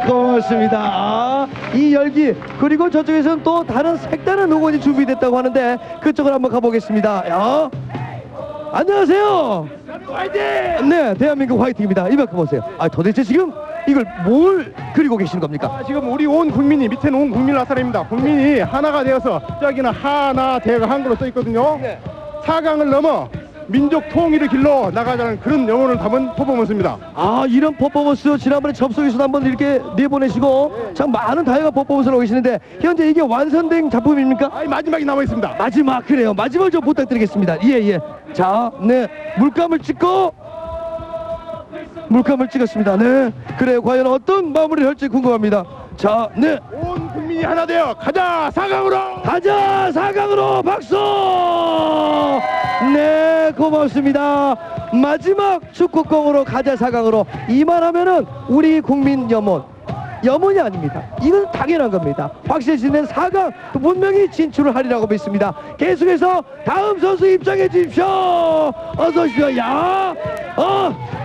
네, 고맙습니다. 아, 이 열기 그리고 저쪽에서는 또 다른 색다른 응원이 준비됐다고 하는데 그쪽으로 한번 가보겠습니다. 야, 안녕하세요. 화이팅! 네, 대한민국 화이팅입니다. 이만큼 오세요. 아, 도대체 지금 이걸 뭘 그리고 계시는 겁니까? 아, 지금 우리 온 국민이 밑에는 온 국민 나사입니다. 국민이 하나가 되어서 저기는 하나 대가 한글로 써 있거든요. 네. 사강을 넘어 민족 통일의 길로 나가자는 그런 영혼을 담은 퍼포먼스입니다. 아 이런 퍼포먼스 지난번에 접속에서도 한번 이렇게 내보내시고 참 많은 다양한 퍼포먼스를 하고 계시는데 현재 이게 완성된 작품입니까? 아, 마지막이 남아 있습니다. 마지막 그래요. 마지막 좀 부탁드리겠습니다. 예예. 자 네. 물감을 찍고 물감을 찍었습니다. 네. 그래요 과연 어떤 마무리를 할지 궁금합니다. 자 네. 온 국민이 하나 되어 가자 사강으로. 가자 사강으로 박수! 네 고맙습니다. 마지막 축구공으로 가자 사강으로 이만하면은 우리 국민 염원. 염원이 아닙니다. 이건 당연한 겁니다. 확실시는 4강 분명히 진출을 하리라고 믿습니다. 계속해서 다음 선수 입장해 주십시오. 어서 오십시오. 야 어